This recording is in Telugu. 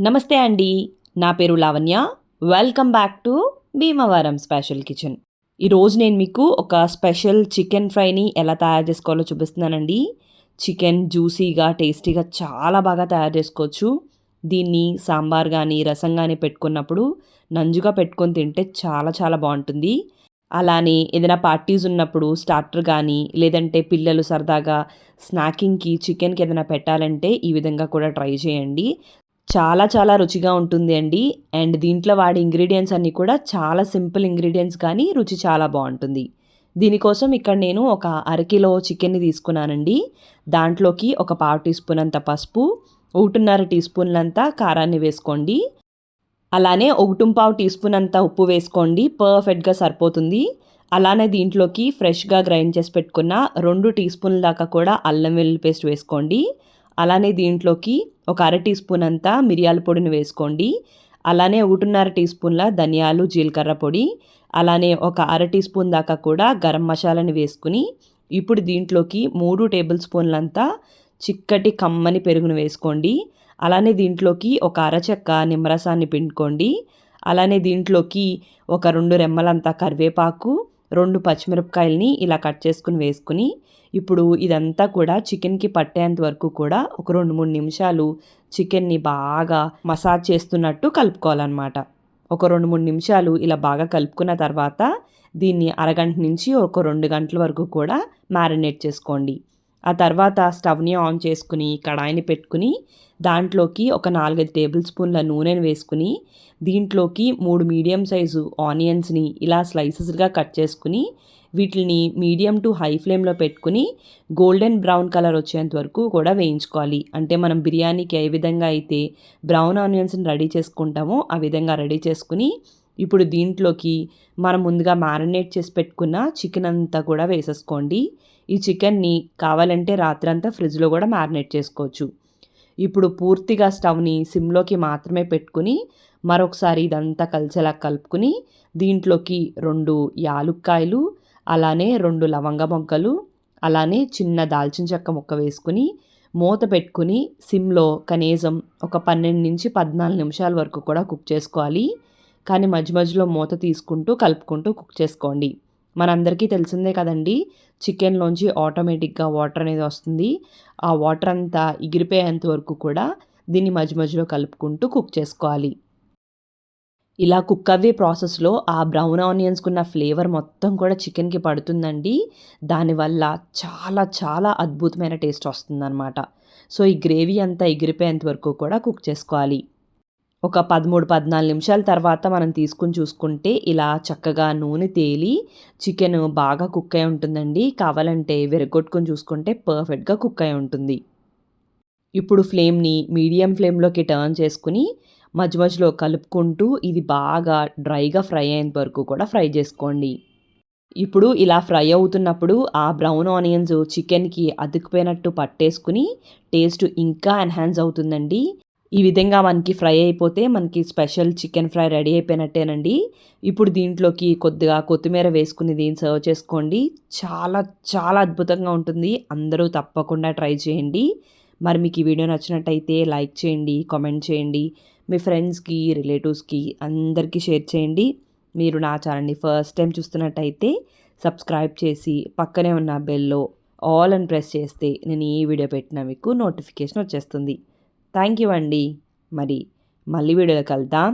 నమస్తే అండి. నా పేరు Lavanya. Welcome back to Bhimavaram special kitchen ఈరోజు నేను మీకు ఒక స్పెషల్ చికెన్ ఫ్రైని ఎలా తయారు చేసుకోవాలో చూపిస్తున్నానండి. చికెన్ జ్యూసీగా టేస్టీగా చాలా బాగా తయారు చేసుకోవచ్చు. దీన్ని సాంబార్ కానీ రసం కానీ పెట్టుకున్నప్పుడు నంజుగా పెట్టుకొని తింటే చాలా చాలా బాగుంటుంది. అలానే ఏదైనా పార్టీస్ ఉన్నప్పుడు స్టార్టర్ కానీ లేదంటే పిల్లలు సరదాగా స్నాకింగ్కి చికెన్కి ఏదైనా పెట్టాలంటే ఈ విధంగా కూడా ట్రై చేయండి. చాలా చాలా రుచిగా ఉంటుంది అండి. అండ్ దీంట్లో వాడే ఇంగ్రీడియంట్స్ అన్నీ కూడా చాలా సింపుల్ ఇంగ్రీడియంట్స్ కానీ రుచి చాలా బాగుంటుంది. దీనికోసం ఇక్కడ నేను ఒక అరకిలో చికెన్ని తీసుకున్నానండి. దాంట్లోకి ఒక పావు టీ స్పూన్ అంత పసుపు ఒకటిన్నర టీ స్పూన్లంతా కారాన్ని వేసుకోండి. అలానే ఒకటింపావు టీ స్పూన్ అంత ఉప్పు వేసుకోండి పర్ఫెక్ట్గా సరిపోతుంది. అలానే దీంట్లోకి ఫ్రెష్గా గ్రైండ్ చేసి పెట్టుకున్న రెండు టీ స్పూన్ల దాకా కూడా అల్లం వెల్లుల్లి పేస్ట్ వేసుకోండి. అలానే దీంట్లోకి ఒక అర టీ స్పూన్ అంతా మిరియాల పొడిని వేసుకోండి. అలానే ఒకటిన్నర టీ స్పూన్ల ధనియాలు జీలకర్ర పొడి అలానే ఒక అర టీ స్పూన్ దాకా కూడా గరం మసాలాని వేసుకుని ఇప్పుడు దీంట్లోకి మూడు టేబుల్ స్పూన్లంతా చిక్కటి కమ్మని పెరుగును వేసుకోండి. అలానే దీంట్లోకి ఒక అరచెక్క నిమ్మరసాన్ని పిండుకోండి. అలానే దీంట్లోకి ఒక రెండు రెమ్మలంతా కరివేపాకు రెండు పచ్చిమిరపకాయలని ఇలా కట్ చేసుకుని వేసుకుని ఇప్పుడు ఇదంతా కూడా చికెన్కి పట్టేంత వరకు కూడా ఒక రెండు మూడు నిమిషాలు చికెన్ని బాగా మసాజ్ చేస్తున్నట్టు కలుపుకోవాలన్నమాట. ఒక రెండు మూడు నిమిషాలు ఇలా బాగా కలుపుకున్న తర్వాత దీన్ని అరగంట నుంచి ఒక రెండు గంటల వరకు కూడా మ్యారినేట్ చేసుకోండి. ఆ తర్వాత స్టవ్ని ఆన్ చేసుకుని కడాయిని పెట్టుకుని దాంట్లోకి ఒక నాలుగైదు టేబుల్ స్పూన్ల నూనెను వేసుకుని దీంట్లోకి మూడు మీడియం సైజు ఆనియన్స్ని ఇలా స్లైసెస్గా కట్ చేసుకుని వీటిని మీడియం టు హై ఫ్లేమ్లో పెట్టుకుని గోల్డెన్ బ్రౌన్ కలర్ వచ్చేంత వరకు కూడా వేయించుకోవాలి. అంటే మనం బిర్యానీకి ఏ విధంగా అయితే బ్రౌన్ ఆనియన్స్ని రెడీ చేసుకుంటామో ఆ విధంగా రెడీ చేసుకుని ఇప్పుడు దీంట్లోకి మనం ముందుగా మ్యారినేట్ చేసి పెట్టుకున్న చికెన్ అంతా కూడా వేసేసుకోండి. ఈ చికెన్ని కావాలంటే రాత్రంతా ఫ్రిడ్జ్లో కూడా మ్యారినేట్ చేసుకోవచ్చు. ఇప్పుడు పూర్తిగా స్టవ్ని సిమ్లోకి మాత్రమే పెట్టుకుని మరొకసారి ఇదంతా కలిసేలా కలుపుకుని దీంట్లోకి రెండు యాలుక్కాయలు అలానే రెండు లవంగ మొగ్గలు అలానే చిన్న దాల్చిన చెక్క ముక్క వేసుకుని మూత పెట్టుకుని సిమ్లో కనీసం ఒక పన్నెండు నుంచి పద్నాలుగు నిమిషాల వరకు కూడా కుక్ చేసుకోవాలి. కానీ మధ్య మధ్యలో మూత తీసుకుంటూ కలుపుకుంటూ కుక్ చేసుకోండి. మనందరికీ తెలిసిందే కదండి చికెన్లోంచి ఆటోమేటిక్గా వాటర్ అనేది వస్తుంది. ఆ వాటర్ అంతా ఎగిరిపోయేంత వరకు కూడా దీన్ని మధ్య మధ్యలో కలుపుకుంటూ కుక్ చేసుకోవాలి. ఇలా కుక్ అవ్వే ప్రాసెస్లో ఆ బ్రౌన్ ఆనియన్స్కున్న ఫ్లేవర్ మొత్తం కూడా చికెన్కి పడుతుందండి. దానివల్ల చాలా చాలా అద్భుతమైన టేస్ట్ వస్తుందన్నమాట. సో ఈ గ్రేవీ అంతా ఎగిరిపోయేంత వరకు కూడా కుక్ చేసుకోవాలి. ఒక పదమూడు పద్నాలుగు నిమిషాల తర్వాత మనం తీసుకుని చూసుకుంటే ఇలా చక్కగా నూనె తేలి చికెన్ బాగా కుక్ అయి ఉంటుందండి. కావాలంటే విరగొట్టుకొని చూసుకుంటే పర్ఫెక్ట్గా కుక్ అయి ఉంటుంది. ఇప్పుడు ఫ్లేమ్ని మీడియం ఫ్లేమ్లోకి టర్న్ చేసుకుని మధ్య మధ్యలో కలుపుకుంటూ ఇది బాగా డ్రైగా ఫ్రై అయ్యేంత వరకు కూడా ఫ్రై చేసుకోండి. ఇప్పుడు ఇలా ఫ్రై అవుతున్నప్పుడు ఆ బ్రౌన్ ఆనియన్స్ చికెన్కి అతుకుపోయినట్టు పట్టేసుకుని టేస్ట్ ఇంకా ఎన్హాన్స్ అవుతుందండి. ఈ విధంగా మనకి ఫ్రై అయిపోతే మనకి స్పెషల్ చికెన్ ఫ్రై రెడీ అయిపోయినట్టేనండి. ఇప్పుడు దీంట్లోకి కొద్దిగా కొత్తిమీర వేసుకుని దీన్ని సర్వ్ చేసుకోండి. చాలా చాలా అద్భుతంగా ఉంటుంది. అందరూ తప్పకుండా ట్రై చేయండి. మరి మీకు ఈ వీడియో నచ్చినట్టయితే లైక్ చేయండి కామెంట్ చేయండి. మీ ఫ్రెండ్స్కి రిలేటివ్స్కి అందరికీ షేర్ చేయండి. మీరు నా ఛానల్ని ఫస్ట్ టైం చూస్తున్నట్టయితే సబ్స్క్రైబ్ చేసి పక్కనే ఉన్న బెల్లో ఆల్ అని ప్రెస్ చేస్తే నేను ఈ వీడియో పెట్టిన మీకు నోటిఫికేషన్ వచ్చేస్తుంది. థ్యాంక్ యూ అండి. మరి మళ్ళీ వీడియోలో కలుద్దాం.